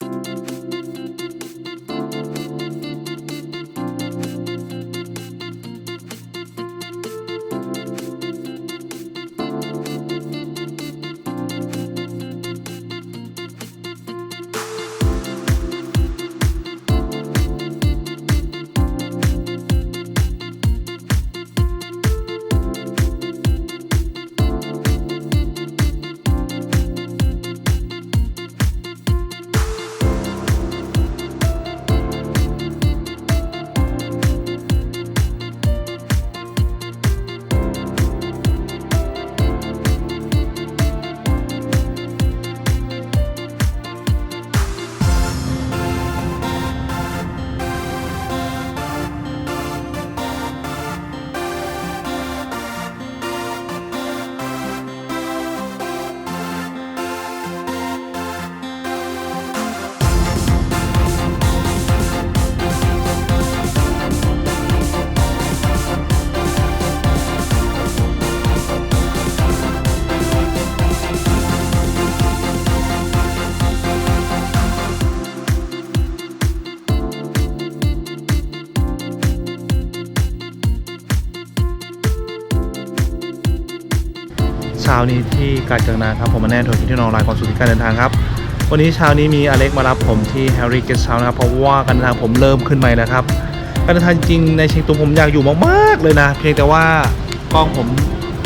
เช้านี้ที่กาญจนาครับผมมาแน่นทัวร์ที่นองรายความสุขที่การเดินทางครับ วันนี้เช้านี้มีอเล็กมารับผมที่แฮร์รี่เกสเช้านะครับเพราะว่าการเดินทางผมเริ่มขึ้นใหม่แล้วครับการเดินทางจริงในเชียงตุงผมอยากอยู่มากๆเลยนะ เพียงแต่ว่ากล้องผม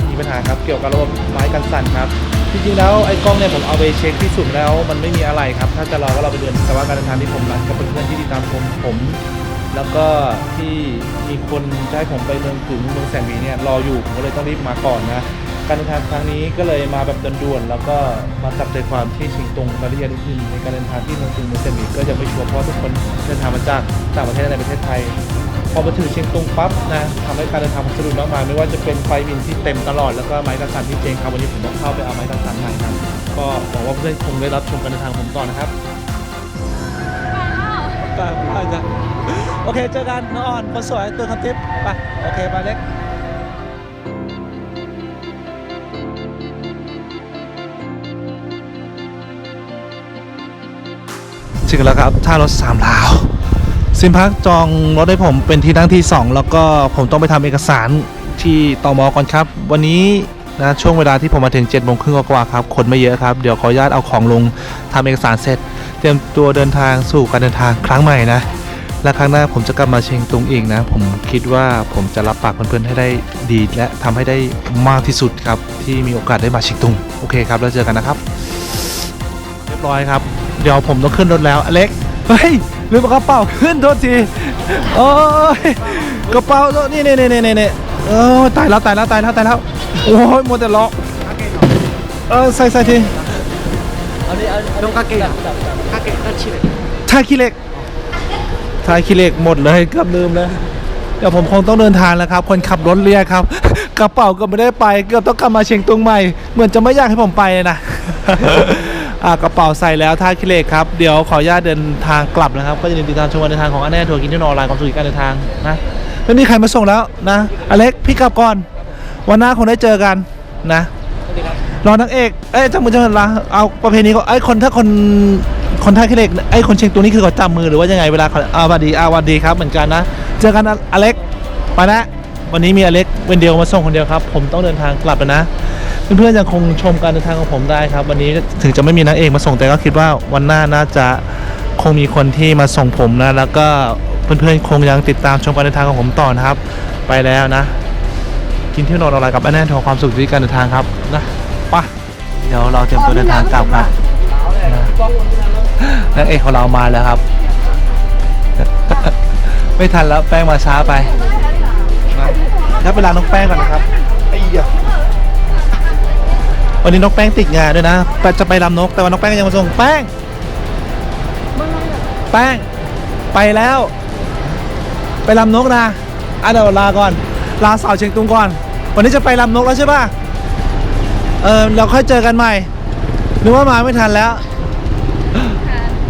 มีปัญหาครับเกี่ยวกับระบบไม้กันสั่นครับจริงๆแล้วไอ้กล้องเนี่ยผมเอาไปเช็คที่สุดแล้ว มันไม่มีอะไรครับ ถ้าจะรอก็เราไปเดินแต่ว่าการเดินทางที่ผมรันกับเพื่อนๆที่ติดตามผมผม แล้วก็ที่มีคนให้ผมไปเมืองถึงเมืองแสนวีเนี่ยรออยู่ผมก็เลยต้องรีบมาก่อนนะ การเดินทางครั้งนี้ก็เลยมาแบบด่วนๆแล้วก็มาจับใจความที่เชิงตงรายละเอียดอื่นในการเดินทางที่เมืองถึงเมืองแสนหวีก็ยังไม่ชัวร์เพราะทุกคนเดินทางมาจากต่างประเทศและในประเทศไทย พอมาถึงเชียงตุงปั๊บนะทำให้การเดินทางผมสะดวกมากมายไม่ว่าจะเป็นไฟวินที่เต็มตลอดแล้วก็ไม้กระสันที่เจงครับวันนี้ผมต้องเข้าไปเอาไม้กระสันใหม่ครับก็หวังว่าเพื่อนคงได้รับชมการเดินทางผมต่อนะครับไปไปจ้ะโอเคเจอกันน้องอ่อนคนสวยตัวคำทิพย์ไปโอเคไปเล็ก ถึงแล้วครับท่ารถสามลาวซิมพักจองรถให้ผมเป็นที่นั่งที่ 2 แล้วก็ผมต้องไปทำเอกสารที่ตมก่อนครับ วันนี้นะช่วงเวลาที่ผมมาถึง7จ็ดโมงครึ่งกว่าครับคนไม่เยอะครับ เดี๋ยวขออนุญาตเอาของลงทำเอกสารเสร็จ เตรียมตัวเดินทางสู่การเดินทางครั้งใหม่นะ และครั้งหน้าผมจะกลับมาเชียงตุงอีกนะ ผมคิดว่าผมจะรับปากเพื่อนๆให้ได้ดี และทำให้ได้มากที่สุดครับที่มีโอกาสได้มาเชียงตุงโอเคครับแล้วเจอกันนะครับ เรียบร้อยครับ เดี๋ยวผมต้องขึ้นรถแล้วอเล็กเฮ้ยลืมกระเป๋าขึ้นโทษทีโอ้ยกระเป๋านี่นี่นี่นี่นี่เออตายแล้วตายแล้วตายแล้วตายแล้วโอ้ยมัวแต่ล็อกเออใส่ใส่ทีน้องกาเกะกาเกะตัดชิเทายขี้เหล็กทายขี้เหล็กหมดเลยเกือบลืมเลยเดี๋ยวผมคงต้องเดินทางแล้วครับ คนขับรถเรียกครับ กระเป๋าก็ไม่ได้ไป เกือบต้องกลับมาเชียงตุงใหม่ เหมือนจะไม่อยากให้ผมไปเลยนะ กระเป๋าใส่แล้วท่าขี้เลกครับ เดี๋ยวขออนุญาตเดินทางกลับนะครับ ก็จะติดตามชมการเดินทางของอันแน่ทัวร์กินที่นอนไลน์ความสุขการเดินทางนะไม่มีใครมาส่งแล้วนะ อเล็กพี่กลับก่อน วันหน้าคงได้เจอกันนะรอนางเอกเอ้ยจังมือจังมือละเอาประเพณีก็ไอ้คนถ้าคนคนท่าขี้เลกไอ้คนเชียงตุงนี่คือเขาจับมือหรือว่ายังไงเวลาเขาอาวัสดีอาวัสดีครับเหมือนกันนะเจอกันอะอเล็กไปนะวันนี้มีอเล็กเป็นเดียวมาส่งคนเดียวครับ ผมต้องเดินทางกลับแล้วนะ เพื่อนๆยังคงชมการเดินทางของผมได้ครับ วันนี้ถึงจะไม่มีนางเอกมาส่งแต่ก็คิดว่าวันหน้าน่าจะคงมีคนที่มาส่งผมนะ แล้วก็เพื่อนๆคงยังติดตามชมการเดินทางของผมต่อนะครับ ไปแล้วนะ กินเที่ยวนอนอะไรกับอันแน่ทอความสุขที่การเดินทางครับนะไปเดี๋ยวเราเตรียมตัวเดินทางกลับครับนะนางเอกของเรามาแล้วครับ ไม่ทันแล้วแป้งมาช้าไปนะแล้วเวลาน้องแป้งก่อนนะครับไอ้ยะ วันนี้น้องแป้งติดงานด้วยนะแต่จะไปรำนกแต่ว่าน้องแป้งยังมาส่งแป้ง แป้ง ไปแล้ว ไปรำนกนะอะเดี๋ยวลาก่อน ลาสาวเชียงตุงก่อน วันนี้จะไปรำนกแล้วใช่ป่ะเออเราค่อยเจอกันใหม่นึกว่ามาไม่ทันแล้ว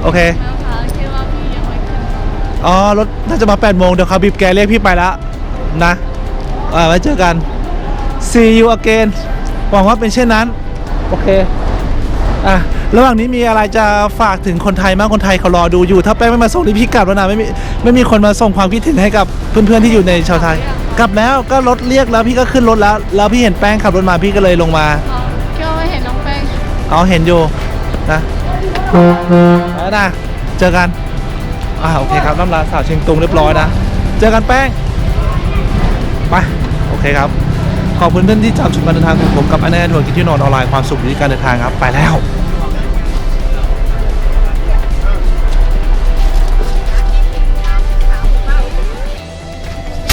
โอเคนะคะคิดว่าพี่ยังไม่ขึ้นอ๋อรถน่าจะมา8โมงเดี๋ยวเขาบีบแกเรียกพี่ไปแล้วนะเออไว้เจอกัน see you again หวังว่าเป็นเช่นนั้น โอเคอะระหว่างนี้มีอะไรจะฝากถึงคนไทยมากคนไทยเขารอดูอยู่ ถ้าแป้งไม่มาส่งนี่พี่กลับแล้วนะไม่มีไม่มีคนมาส่งความคิดถึงให้กับเพื่อนๆที่อยู่ในชาวไทย กลับแล้วก็รถเรียกแล้วพี่ก็ขึ้นรถแล้ว แล้วพี่เห็นแป้งขับรถมาพี่ก็เลยลงมาอ๋อคิดว่าไม่เห็นน้องแป้งเอาเห็นอยู่นะแล้วนะเจอกันอ่าโอเคครับน้ำลาสาวเชียงตุงเรียบร้อยนะ เจอกันแป้งไปโอเคครับ ขอบคุณเพื่อนที่จำชมการเดินทางของผมกับอันแน่ทัวร์กินที่นอนออนไลน์ความสุขอยู่ที่การเดินทางครับ ไปแล้ว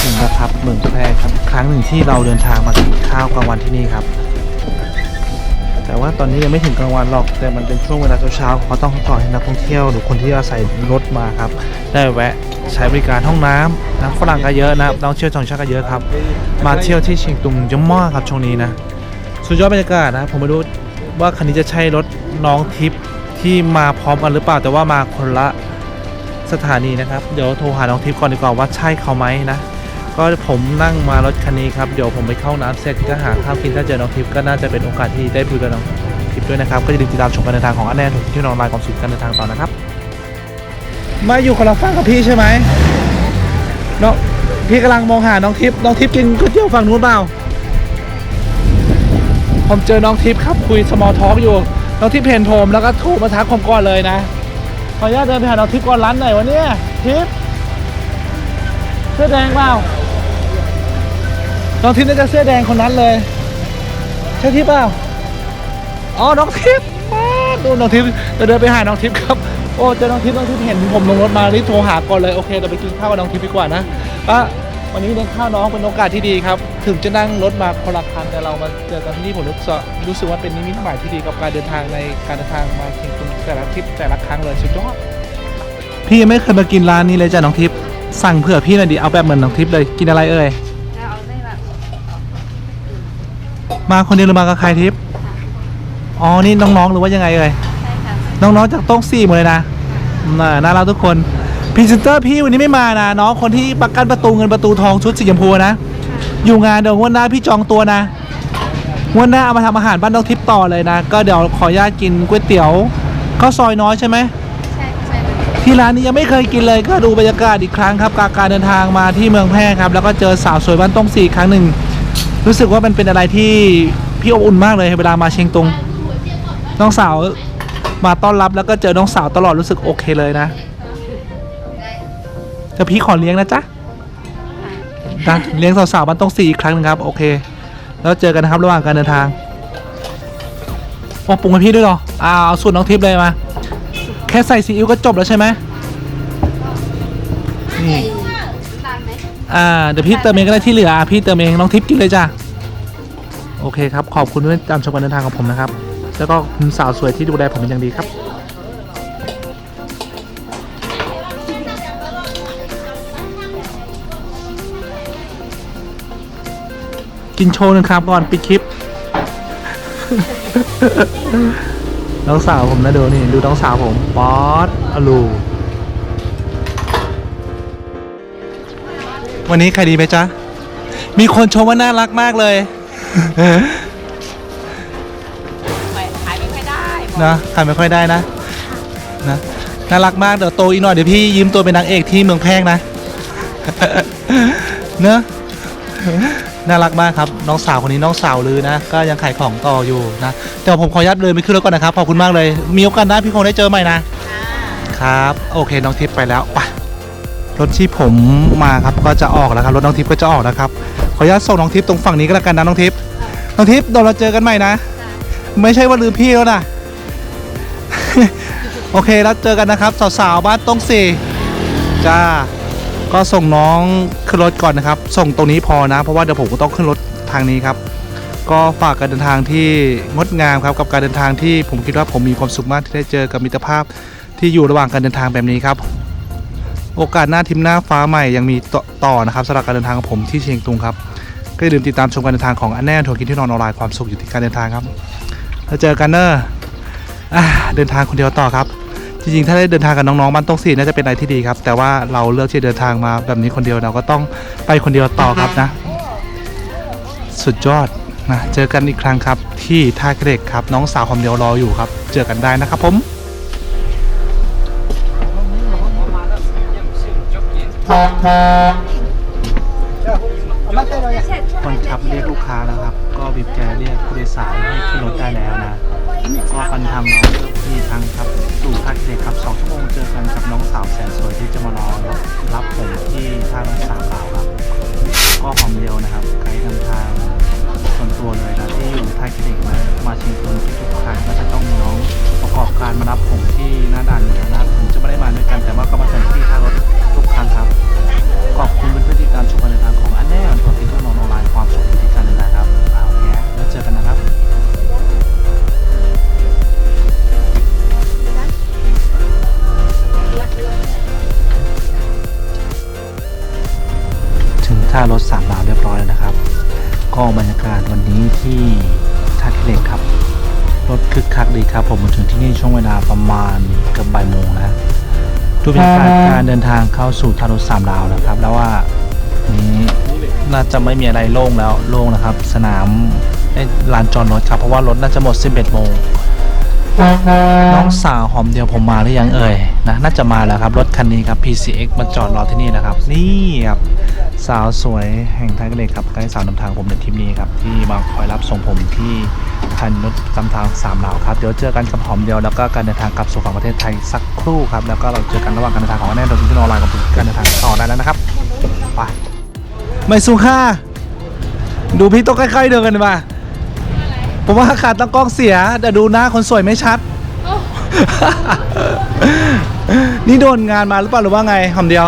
ถึงแล้วครับเมืองแพร่ครับ ครั้งหนึ่งที่เราเดินทางมากินข้าวกลางวันที่นี่ครับ แต่ว่าตอนนี้ยังไม่ถึงกลางวันหรอก แต่มันเป็นช่วงเวลาเช้าๆเขาต้องปล่อยให้นักท่องเที่ยวหรือคนที่อาศัยรถมาครับ ได้แวะใช้บริการห้องน้ำนะฝรั่งก็เยอะนะนักท่องเที่ยวต่างชาติก็เยอะครับ มาเที่ยวที่เชียงตุงเยอะมากครับช่วงนี้นะสุดยอดบรรยากาศนะผมไม่รู้ว่าคันนี้จะใช่รถน้องทิพย์ที่มาพร้อมกันหรือเปล่าแต่ว่ามาคนละสถานีนะครับ เดี๋ยวโทรหาน้องทิพย์ก่อนดีกว่าว่าใช่เขาไหมนะ ก็ผมนั่งมารถคันนี้ครับ เดี๋ยวผมไปเข้าน้ำเสร็จก็หาข้าวกินถ้าเจอน้องทิพย์ก็น่าจะเป็นโอกาสที่ได้พูดกับน้องทิพย์ด้วยนะครับ ก็อย่าลืมติดตามชมการเดินทางของอันแน่ถูกที่น้อนไลน์ความสุขการเดินทางต่อนะครับ มาอยู่คนละฝั่งกับพี่ใช่ไหมน้องพี่กำลังมองหาน้องทิพย์น้องทิพย์กินก๋วยเตี๋ยวฝั่งนู้นเปล่าผมเจอน้องทิพย์ครับคุยสมอลท็อกอยู่ น้องทิพย์เห็นผมแล้วก็โทรมาทักผมก่อนเลยนะ ขออนุญาตเดินไปหาน้องทิพย์ก่อนร้านไหนวะเนี่ยทิพย์เสื้อแดงเปล่า น้องทิพย์น่าจะเสื้อแดงคนนั้นเลย ใช่ทิพย์เปล่าอ๋อน้องทิพย์มาดูน้องทิพย์จะเดินไปหาน้องทิพย์ครับโอ้เจอน้องทิพย์น้องทิพย์เห็นผมลงรถมารีบโทรหาก่อนเลยโอเคเราไปกินข้าวกับน้องทิพย์ดีกว่านะอะวันนี้เลี้ยงข้าวน้องเป็นโอกาสที่ดีครับ ถึงจะนั่งรถมาคนละคันแต่เรามาเจอกันที่นี่ผมรู้สึกรู้สึกว่าเป็นนิมิตหมายที่ดีกับการเดินทางในการเดินทางมาเชียงตุงแต่ละทริปแต่ละครั้งเลยสุดยอดพี่ไม่เคยมากินร้านนี้เลยจ้ะน้องทิพย์สั่งเผื่อพี่หน่อยดิเอาแบบเหมือนน้องทิพย์เลยกินอะไรเอ่ย เอาได้แบบ มาคนเดียวหรือมากับใครทิพย์อ๋อ นี่น้องๆหรือว่ายังไงเอ่ยใช่ค่ะน้องๆจากโต๊ะสี่หมดเลยนะน่าน่ารักทุกคนพรีเซนเตอร์พี่วันนี้ไม่มานะน้องคนที่ประกันประตูเงินประตูทองชุดสีชมพูนะ อยู่งานเดี๋ยวงวันหน้าพี่จองตัวนะงวันหน้าเอามาทำอาหารบ้านน้องทิพย์ต่อเลยนะ ก็เดี๋ยวขออนุญาตกินก๋วยเตี๋ยวข้าวซอยน้อยใช่ไหมใช่ใช่เลยที่ร้านนี้ยังไม่เคยกินเลยก็ดูบรรยากาศอีกครั้งครับการการเดินทางมาที่เมืองแพร่ครับ แล้วก็เจอสาวสวยบ้านต้องสี่ครั้งหนึ่ง รู้สึกว่ามันเป็นอะไรที่พี่อบอุ่นมากเลยเวลามาเชียงตุง น้องสาวมาต้อนรับแล้วก็เจอน้องสาวตลอดรู้สึกโอเคเลยนะแต่พี่ขอเลี้ยงนะจ๊ะนะเลี้ยงสาวๆบ้านต้องสี่อีกครั้งหนึงครับ โอเค แล้วเจอกันนะครับระหว่างการเดินทางโอ้ปรุงให้พี่ด้วยเหรออ่าเอาสูตรน้องทิพย์เลยมา แค่ใส่ซีอิ๊วก็จบแล้วใช่ไหมนี่ตามไหม อ่าเดี๋ยวพี่เติมเองก็ได้ที่เหลืออะพี่เติมเองน้องทิพย์กินเลยจ้ะโอเคครับขอบคุณที่ตามชมการเดินทางของผมนะครับ แล้วก็คุณสาวสวยที่ดูแลผมเป็นอย่างดีครับกินโชว์หนึ่งครับก่อนปิดคลิป น้องสาวผมนะดูนี่ดูน้องสาวผมป๊อดอลู วันนี้ใครดีไหมจ๊ะ มีคนชมว่าน่ารักมากเลยขายไม่ค่อยได้นะขายไม่ค่อยได้นะนะน่ารักมากเดี๋ยวโตอีกหน่อยเดี๋ยวพี่ยืมตัวเป็นนางเอกที่เมืองแพร่งนะเนอะน่ารักมากครับน้องสาวคนนี้น้องสาวลือนะ ก็ยังขายของต่ออยู่นะแต่ผมขออนุญาตเลยไปขึ้นรถก่อนนะครับขอบคุณมากเลย มีโอกาสหน้าพี่คงได้เจอใหม่นะครับ โอเคน้องทิพย์ไปแล้วไป รถที่ผมมาครับก็จะออกแล้วครับรถน้องทิพย์ก็จะออกนะครับขออนุญาตส่งน้องทิพย์ตรงฝั่งนี้ก็แล้วกันนะน้องทิพย์น้องทิพย์เดี๋ยวเราเจอกันใหม่นะ ไม่ใช่ว่าลืมพี่แล้วนะโอเคแล้วเจอกันนะครับ สาวๆบ้านต้องสี่จ้าก็ส่งน้องขึ้นรถก่อนนะครับ ส่งตรงนี้พอนะ เพราะว่าเดี๋ยวผมก็ต้องขึ้นรถทางนี้ครับ ก็ฝากการเดินทางที่งดงามครับกับการเดินทางที่ผมคิดว่าผมมีความสุขมากที่ได้เจอกับมิตรภาพที่อยู่ระหว่างการเดินทางแบบนี้ครับ โอกาสหน้าทิมหน้าฟ้าใหม่ยังมีต่อนะครับสำหรับการเดินทางของผมที่เชียงตุงครับก็อย่าลืมติดตามชมการเดินทางของอันแน่ทัวร์กินที่นอนออนไลน์ความสุขอยู่ที่การเดินทางครับแล้วเจอกันเนอะเดินทางคนเดียวต่อครับ จริงๆ ถ้าได้เดินทางกับน้องๆบ้านต้องสี่น่าจะเป็นอะไรที่ดีครับ แต่ว่าเราเลือกที่จะเดินทางมาแบบนี้คนเดียวเราก็ต้องไปคนเดียวต่อครับนะ สุดยอดนะเจอกันอีกครั้งครับ ที่ท่าเกร็กครับ น้องสาวผมเดียวรออยู่ครับ เจอกันได้นะครับผม คนขับเรียกลูกค้าแล้วครับ ก็บีบแกเรียกผู้โดยสารให้ขึ้นรถได้แล้วนะ ก็กันทำน้องที่ทางครับสู่ท่าเกร็กครับสองชั่วโมงเจอกันกับน้องสาวแสนสวยที่จะมารอรับผมที่ท่าน้องสาวเราครับ ค่ารถสามดาวเรียบร้อยแล้วนะครับ ก็บรรยากาศวันนี้ที่ท่าขี้เหล็กครับ รถคึกคักดีครับ ผมมาถึงที่นี่ช่วงเวลาประมาณเกือบบ่ายโมงนะดูบรรยากาศการเดินทางเข้าสู่ทารถสามดาวนะครับ แล้วว่านี้น่าจะไม่มีอะไรโล่งแล้วโล่งนะครับ สนามลานจอดรถครับเพราะว่ารถน่าจะหมด 11 โมง น้องสาวหอมเดียวผมมาหรือยังเอ่ยนะน่าจะมาแล้วครับ รถคันนี้ครับ PCX มาจอดรอที่นี่นะครับ นี่ครับสาวสวยแห่งไทยกันเลยครับไกด์สาวนำทางผมในทริปนี้ครับ ที่มาคอยรับส่งผมที่คันรถนำทางสามดาครับ เดี๋ยวเจอกันกับหอมเดียวแล้วก็การเดินทางกลับสู่ฝั่งประเทศไทยสักครู่ครับ แล้วก็เราเจอกันระหว่างการเดินทางของแน่นอนที่นออนไลน์กับการเดินทางต่อได้แล้วนะครับไปไม่สู้ค่าดูพี่ต้องใกล้ๆเดินกันดีกว่า ผมว่าขาดตั้งกล้องเสียแต่ดูหน้าคนสวยไม่ชัด นี่โดนงานมาหรือเปล่าหรือว่าไงหอมเดียว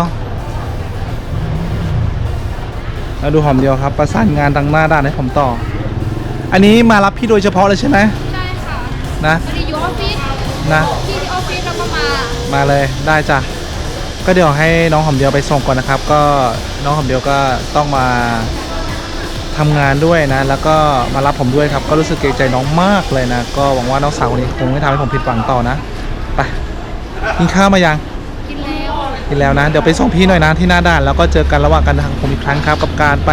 เราดูหอมเดียวครับ ประสานงานทางหน้าด้านให้ผมต่อ อันนี้มารับพี่โดยเฉพาะเลยใช่ไหมใช่ค่ะนะพอดีอยู่ออฟฟิศนะที่ที่ออฟฟิศแล้วก็มา มาเลยได้จ้ะก็เดี๋ยวให้น้องหอมเดียวไปส่งก่อนนะครับ ก็น้องหอมเดียวก็ต้องมา ทำงานด้วยนะ แล้วก็มารับผมด้วยครับ ก็รู้สึกเกรงใจน้องมากเลยนะ ก็หวังว่าน้องสาวคนนี้คงไม่ทำให้ผมผิดหวังต่อนะ ไปกินข้าวมายัง กินแล้วกินแล้วนะ เดี๋ยวไปส่งพี่หน่อยนะที่หน้าด่าน แล้วก็เจอกันระหว่างการเดินทางของผมอีกครั้งครับ กับการไป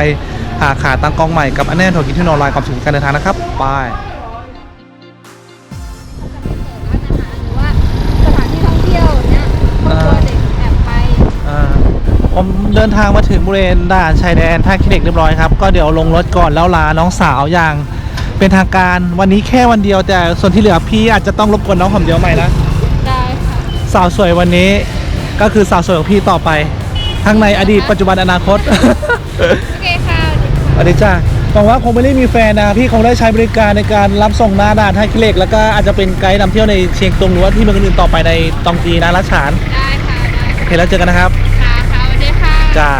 หาขาตั้งกล้องใหม่กับอันแน่นโทรกินที่นอนไลน์ความสุขการเดินทางนะครับบา ผมเดินทางมาถึงบริเวณด่านชายแดนท่าขี้เหล็กเรียบร้อยครับ ก็เดี๋ยวลงรถก่อนแล้วลาน้องสาวอย่างเป็นทางการวันนี้แค่วันเดียวแต่ส่วนที่เหลือพี่อาจจะต้องรบกวนน้องหอมเดียวใหม่นะได้ค่ะสาวสวยวันนี้ก็คือสาวสวยของพี่ต่อไป ทั้งในอดีตปัจจุบันอนาคต โอเคค่ะสวัสดีจ้าหวังว่าคงไม่ได้มีแฟนนะพี่คงได้ใช้บริการในการรับส่งหน้าด่านท่าขี้เหล็ก แล้วก็อาจจะเป็นไกด์นำเที่ยวในเชียงตุงหรือว่าที่เมืองอื่นๆต่อไปในตองจีนะรัชฉานได้ค่ะได้ โอเคแล้วเจอกันนะครับ จ้า